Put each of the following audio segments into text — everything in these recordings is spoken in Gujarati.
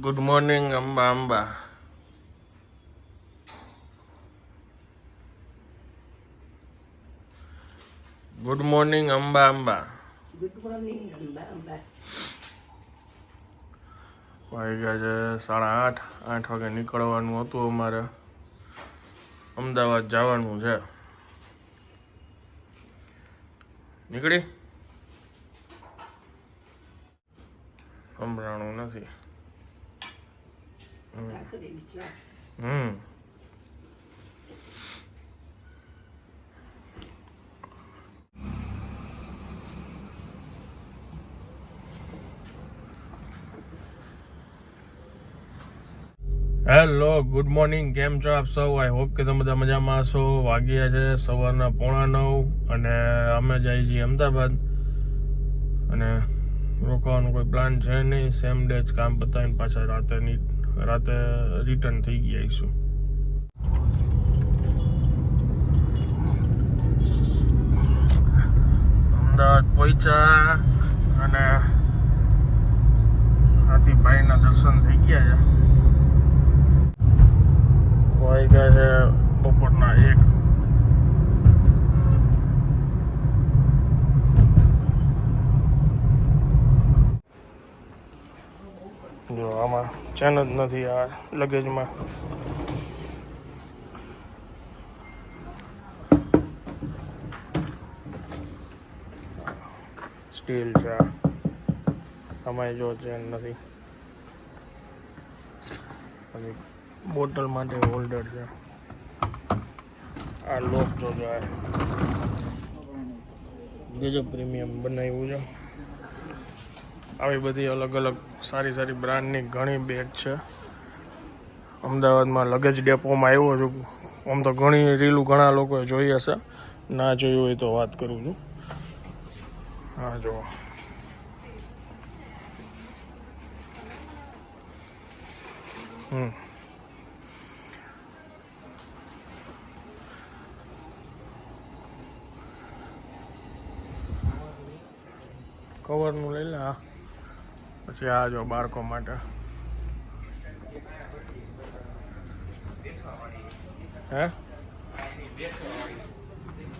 Good morning Amba Amba good morning Amba Amba good morning Amba Amba વાગ્યા છે સાડા આઠ આઠ વાગે નીકળવાનું હતું અમારે. અમદાવાદ જવાનું છે. નીકળી? સંભળાણું નથી. હમ હેલો ગુડ મોર્નિંગ કેમ છો આપ સૌ? આઈ હોપ કે તમે બધા મજામાં હશો વાગ્યા છે સવારના પોણા નવ અને અમે જઈએ છીએ અમદાવાદ. અને રોકાવાનો કોઈ પ્લાન છે નહીં. સેમ ડે જ કામ પતાવીને પાછા રાતે ની રાતે રિટર્ન થઈ ગયા છું અમદાવાદ પહોંચ્યા અને હાથીભાઈના દર્શન થઈ ગયા છે વાગ્યા છે બપોરના એક જો ચેન જ નથી આ લગેજમાં સ્ટીલ છે આ. આમાં જો ચેન નથી. પછી બોટલ માટે હોલ્ડર છે. આ લોક જો જાય ગજબ પ્રીમિયમ બનાવ્યું છે. આવી બધી અલગ અલગ સારી સારી બ્રાન્ડની ઘણી બેગ છે. અમદાવાદમાં લગેજ ડેપોમાં આવ્યો છું. આમ તો ઘણી રીલું ઘણા લોકોએ જોઈ હશે. ના જોયું હોય તો વાત કરું છું. હા જો હમ. કવરનું લઈ લે, હા. પછી આ જો બાળકો માટે. હે?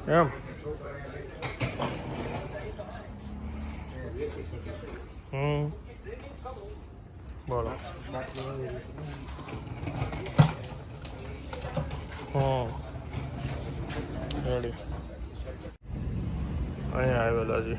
એમ? હમ. બોલો. હમ રેડી અહીંયા આવેલા જી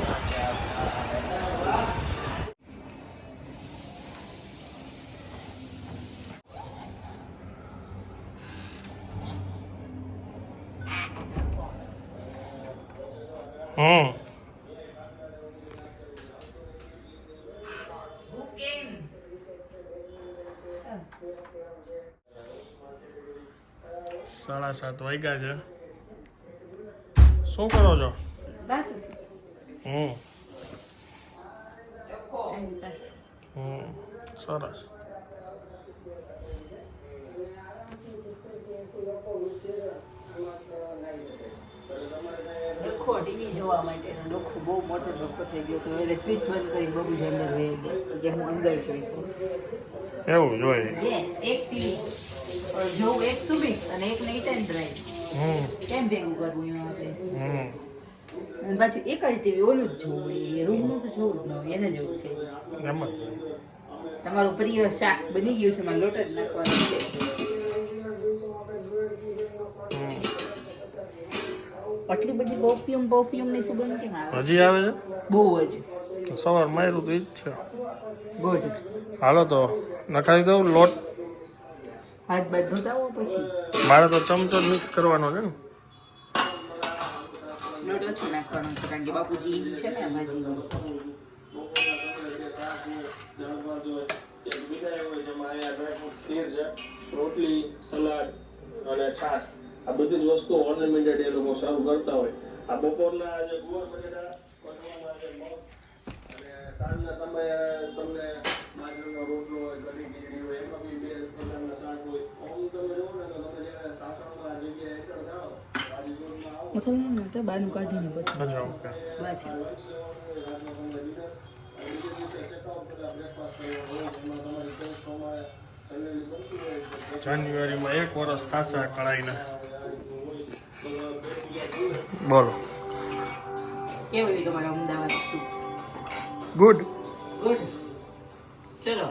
હમ સાડા સાત વાગ્યા છે શું કરો છો વાંચું છું હમ ટાઈમ પાસ હમ સરસ ડખો ટીવી જોવા માટેનો ડોખો બહુ મોટો ડોખો થઈ ગયો હતો. એટલે સ્વિચ બંધ કરી બબુ જ અંદર વહી ગયા કે હું અંદર જોઈશું એવું જોઈએ. યસ એક ટીવી. જોવું એક સુમિત અને એક નાઇટ એન્ડ ડ્રાઈવ. હમ. કેમ ભેગું કરવું એમાં આપણે? અને પાછું એક જ ટીવી ઓલું જ જોવું એ રૂમનું તો જોવું જ ન હોય એને જેવું છે. તમારું પ્રિય શાક બની ગયું છે એમાં લોટ જ નાખવાનું છે. આટલી બધી પરફ્યુમ પરફ્યુમની સુગંધ કેમ આવે? હજી આવે છે? બહુ જ સવાર માર્યું તો ઈ જ છે. ગુડ હાલો તો નખાવી દઉં લોટ. હાથ બાદ ધોતાવો પછી? મારે તો ચમચો મિક્સ કરવાનો છે ને. લોટ ઓછો નાખવાનો છે કારણ કે બાપુજી છે ને ભાજી રોટલી સલાડ અને છાશ. આ બધી જ વસ્તુ ઓર્નામેન્ટેડ એ લોકો સારું કરતા હોય. આ બપોરના જે ગુવાર બટેટા કોઠવામાં જે મગ અને સાંજના સમયે તમને બાજરાનો રોટલો હોય કઢી ખીચડી હોય એમાં બી બે પ્રકારના શાક હોય. આમ તમે જોવો ને તો તમે જ્યારે સાસણમાં આ જગ્યાએ enter થાઓ મુસલમાન માટે બહારનું કાઢીને પછી. અચ્છા ઓકે બા છે રાતના સમયે dinner અને બીજે દિવસે checkout પેલા breakfast કરવાનો હોય એમાં તમારી choice પ્રમાણે સન્ડેની બનતું હોય તો જાન્યુઆરીમાં એક વર્ષ થશે કળાઈ કઢાઈને. બોલો. કેવું રહ્યું તમારા અમદાવાદ શું? ગુડ ગુડ ચલો.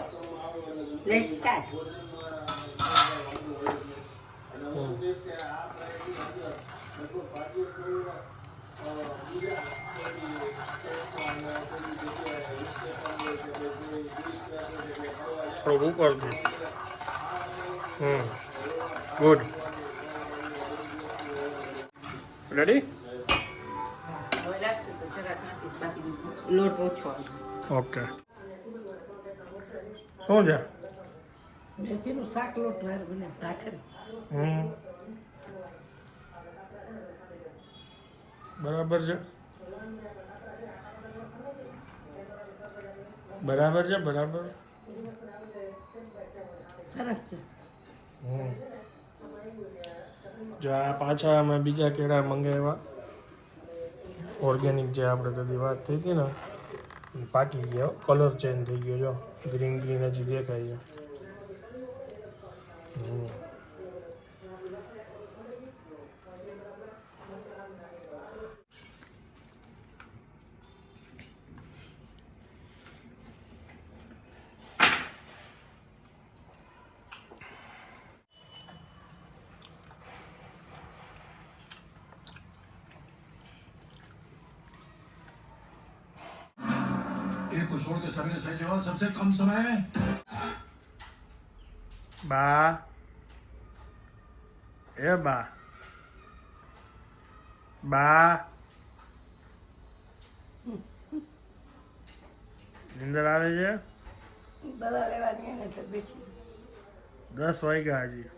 લેટ સ્ટાર્ટ પ્રભુ ઉપરથી હમ ગુડ રેડી ઓકે શું છે? મેથીનું શાક લોટ વાર બને ભાખર. હમ. બરાબર છે. બરાબર છે બરાબર. સરસ છે. હમ. જો આ પાછા અમે બીજા કેળા મંગાવ્યા. ઓર્ગેનિક જે આપણે તેથી વાત થઈ હતી ને પાકી ગયો કલર ચેન્જ થઈ ગયો, જો. ગ્રીન ગ્રીન હજી દેખાય છે. હમ. छोड़ के सभी ने सही जवाब सबसे कम समय है બા એ બા બા નિંદર આવે છે દવા લેવાની એને તો બેસી દસ વાગ્યા હજી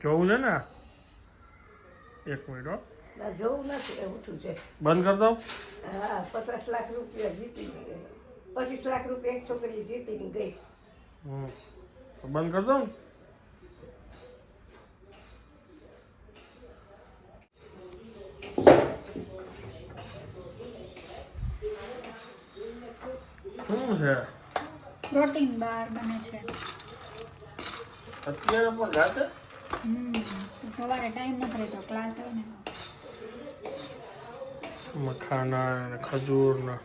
જોવું છે ને એક મિનિટ હો ના જોવું નથી એવું શું છે બંધ કરી દઉં હા પચાસ લાખ રૂપિયા જીતીને ગઈ પચીસ લાખ રૂપિયા એક છોકરી જીતીને ગઈ. હમ. તો બંધ કરી દઉં શું છે? પ્રોટીન બાર બને છે. અત્યારે પણ સવારે ટાઈમ નથી રહેતો ક્લાસ હોય ને. મખાના અને ખજૂર ને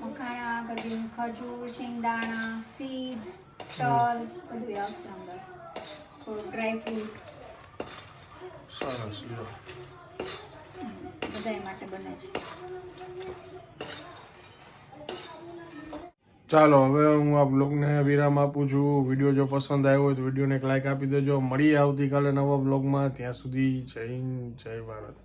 મખાણા પછી ખજૂર શિંગદાણા સીડ્સ તલ બધું આવશે અંદર. થોડું ડ્રાય ફ્રૂટ સરસ લો બધા માટે બને છે. ચાલો હવે હું આ બ્લોગને વિરામ આપું છું. વીડિયો જો પસંદ આવ્યો હોય તો વિડીયોને એક લાઇક આપી દેજો. મળીએ આવતીકાલે નવા બ્લોગમાં. ત્યાં સુધી જય હિન્દ જય ભારત.